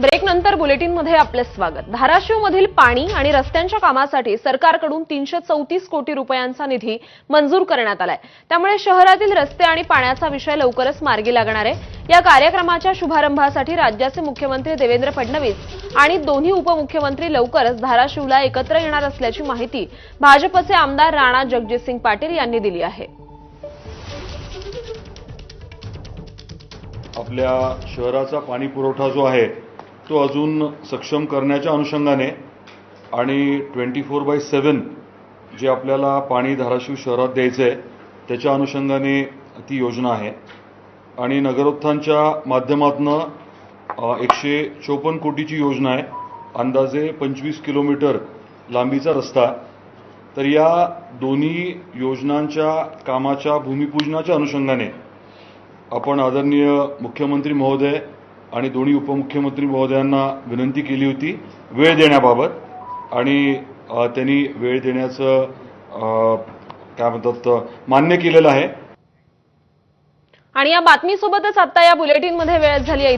Break नंतर बुलेटिनमध्ये आपले स्वागत. धाराशिव मधील पाणी आणि रस्त्यांच्या कामासाठी सरकारकडून तीनशे चौतीस कोटी रुपयांचा निधी मंजूर करण्यात आलाय. त्यामुळे शहरातील रस्ते आणि पाण्याचा विषय लवकरच मार्गी लागणार आहे. या कार्यक्रमाच्या शुभारंभासाठी राज्याचे मुख्यमंत्री देवेंद्र फडणवीस आणि दोन्ही उपमुख्यमंत्री लवकरच धाराशिवला एकत्र येणार असल्याची माहिती भाजपचे आमदार राणा जगजितसिंग पाटील यांनी दिली आहे. आपल्या शहराचा पाणी पुरवठा जो आहे तो अजून सक्षम करण्याच्या अनुषंगाने आणि twenty four by seven J आपल्याला पाणी धाराशिव शहरात द्यायचं आहे त्याच्या अनुषंगाने ती योजना आहे. आणि नगरोत्थानच्या माध्यमातनं एकशे चोपन्न कोटीची योजना आहे. अंदाजे पंचवीस किलोमीटर लांबीचा रस्ता. तर या दोन्ही योजनांच्या कामाच्या भूमिपूजनाच्या अनुषंगाने आपण आदरणीय मुख्यमंत्री महोदय आणि दोन्ही उपमुख्यमंत्री महोदयांना विनंती केली होती वेळ देण्याबाबत. आणि त्यांनी वेळ देण्याचं काय म्हणतात मान्य केलेलं आहे. आणि या बातमीसोबतच आता या बुलेटिनमध्ये वेळ झाली आहे.